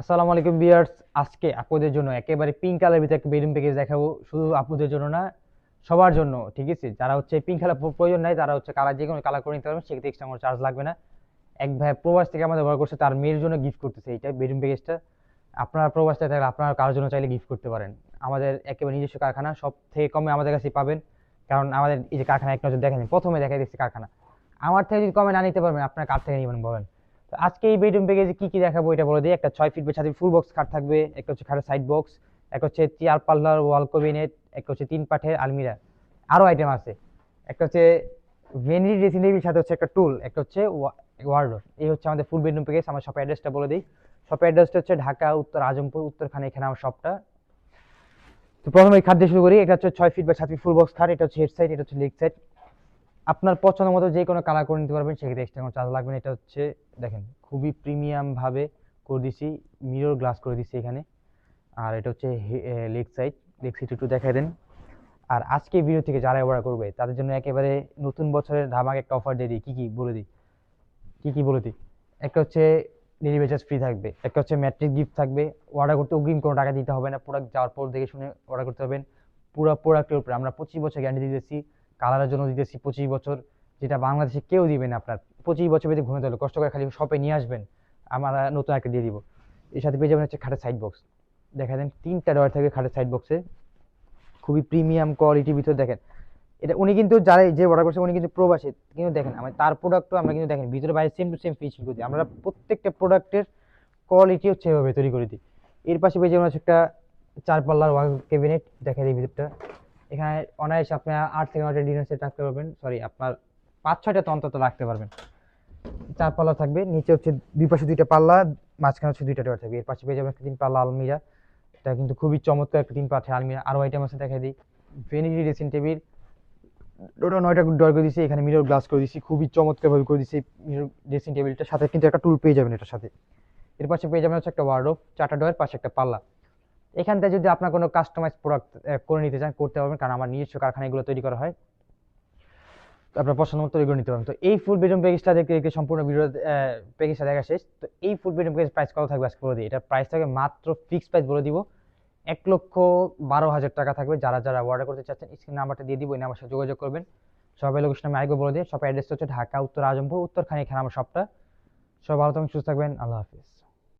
আসসালামু আলাইকুম বিয়ার্স আজকে আপুদের জন্য একেবারে পিঙ্ক কালার ভিতরে একটা বেডরুম প্যাকেজ দেখাবো। শুধু আপুদের জন্য না, সবার জন্য, ঠিক আছে? যারা হচ্ছে পিঙ্ক কালার প্রয়োজন নাই, তারা হচ্ছে কালার যে কোনো কালার করে নিতে পারবেন, সেক্ষেত্রে এক্সট্রা কোনো চার্জ লাগবে না। এক ভাই প্রবাস থেকে আমাদের ব্যবহার করছে, তার মেয়ের জন্য গিফট করতেছে এইটা বেডরুম প্যাকেজটা আপনারা প্রবাস থেকে থাকলে আপনারা কারোর জন্য চাইলে গিফট করতে পারেন। আমাদের একেবারে নিজস্ব কারখানা সব থেকে কমে আমাদের কাছে পাবেন। কারণ আমাদের এই যে কারখানা, এক নজর দেখেন, প্রথমে দেখা দিচ্ছি কারখানা। আমার থেকে যদি কমে না নিতে পারবেন, আপনার কার থেকে নেবেন বলেন? আজকে এই বেডরুম প্যাকেজে কি কি দেখাবো এটা বলে দিই একটা ছয় ফিট ছাদের ফুল বক্স খাট থাকবে, একটা হচ্ছে খাটের সাইড বক্স এক হচ্ছে চার পাল্লার ওয়াল কবিনেট এক হচ্ছে তিন পাঠের আলমিরা। আরও আইটেম আছে। একটা হচ্ছে ভেনিটি ড্রেসিং টেবিল সাথে হচ্ছে একটা টুল একটা হচ্ছে ওয়ার্ডরোব এই হচ্ছে আমাদের ফুল বেডরুম প্যাকেজ আমার শপের অ্যাড্রেসটা বলে দিই। শপের অ্যাড্রেসটা হচ্ছে ঢাকা, উত্তর আজমপুর, উত্তরখানে এখানে আমার শপটা তো প্রথমে এই খাট দিয়ে শুরু করি। এটা হচ্ছে ছয় ফিট বা সাত ফিট ফুল বক্স খাট, এটা হচ্ছে হেড সাইড এটা হচ্ছে লেগ সাইড আপনার পছন্দ মতো যে কোনো কালার করে নিতে পারবেন, সেক্ষেত্রে এক্সট্রা কোনো চার্জ লাগবে না। এটা হচ্ছে, দেখেন, খুবই প্রিমিয়ামভাবে করে দিছি মিরর গ্লাস করে দিছি এখানে। আর এটা হচ্ছে লেগ সাইড লেগ সাইড একটু দেখাই দেন। আর আজকে ভিডিও থেকে যারা অর্ডার করবে, তাদের জন্য একেবারে নতুন বছরের ধামাক একটা অফার দিয়ে দিই। কী কী? বলে দিই। কী কী বলে দিই? একটা হচ্ছে ডেলিভারি চার্জ ফ্রি থাকবে, একটা হচ্ছে ম্যাট্রিক গিফট থাকবে। অর্ডার করতে অগ্রিম কোনো টাকা দিতে হবে না। প্রোডাক্ট যাওয়ার পর দেখে শুনে অর্ডার করতে হবেন পুরো প্রোডাক্টের উপরে আমরা পঁচিশ বছর গ্যারান্টি দিতেছি কালারের জন্য দিতেছি পঁচিশ বছর, যেটা বাংলাদেশে কেউ দিবে না আপনার। পঁচিশ বছর বেঁধে ঘুমে হলে কষ্ট করে খালি শপে নিয়ে আসবেন, আমরা নতুন একটা দিয়ে দিব। এর সাথে পেয়ে যাবেন হচ্ছে খাটের সাইড বক্স দেখা দেন তিনটা ডয়ার থাকবে খাটের সাইড বক্সে খুবই প্রিমিয়াম কোয়ালিটির ভিতরে দেখেন, এটা উনি কিন্তু যারা যে অর্ডার করছে, উনি কিন্তু প্রবাসী। কিন্তু দেখেন, আমার তার প্রোডাক্টও আমরা কিন্তু দেখেন, ভিতরে বাইরে সেম টু সেম ফিনিশিং করে দিই। আমরা প্রত্যেকটা প্রোডাক্টের কোয়ালিটি হচ্ছে এভাবে তৈরি করে দিই। এর পাশে পেয়ে যাবেন হচ্ছে একটা চার পাল্লার ওয়াল ক্যাবিনেট দেখা দিই ভিতরটা। এখানে অনায়াসে আপনি আট থেকে নয়টা ডিনার সেট রাখতে পারবেন। সরি আপনার পাঁচ, ছয়টা তো অন্তত রাখতে পারবেন। চার পাল্লা থাকবে, নিচে হচ্ছে দুই পাশে দুইটা পাল্লা, মাঝখানে হচ্ছে দুইটা ডোর থাকবে। এর পাশে পেয়ে যাবেন একটা তিন পাল্লা আলমিরা। এটা কিন্তু খুবই চমৎকার একটা তিন পাঠে আলমিরা। আরও আইটেম আছে দেখা দিই। ভেনিটি ড্রেসিং টেবিল ওটা নয়টা ডর করে দিচ্ছি এখানে মিরর গ্লাস করে দিচ্ছি খুবই চমৎকারভাবে করে দিচ্ছি মিরর ড্রেসিং টেবিলটার সাথে। কিন্তু একটা টুল পেয়ে যাবেন এটার সাথে। এর পাশে পেয়ে যাবেন হচ্ছে একটা ওয়ার্ডরোব চারটা ডয়ের পাশে একটা পাল্লা। এখান থেকে যদি আপনার কোনো কাস্টমাইজ প্রোডাক্ট করে নিতে চান, করতে পারবেন। কারণ আমার নিজস্ব কারখানায় এগুলো তৈরি করা হয়। আপনার পছন্দ মতো তৈরি করে নিতে পারবেন। তো এই ফুল বেডরুম প্যাকেজটা দেখতে দেখতে সম্পূর্ণ ভিডিও প্যাকেজটা দেখা শেষ। তো এই ফুল বেডরুম প্যাকেজ প্রাইস কত থাকবে আজকে বলে দিই। এটা প্রাইস থাকবে মাত্র ফিক্স প্রাইস বলে দিব। এক লক্ষ বারো হাজার টাকা থাকবে। যারা যারা অর্ডার করতে চাচ্ছেন স্ক্রিন নাম্বারটা দিয়ে দিব, এই নাম্বার সাথে যোগাযোগ করবেন। সবাই লোকেশন আমি আরেকবার বলে দিই। সবাই অ্যাড্রেসটা হচ্ছে ঢাকা, উত্তর আজমপুর, উত্তরখানে আমার শপটা সব ভালো থাকবেন, সুস্থ থাকবেন। আল্লাহ হাফিজ।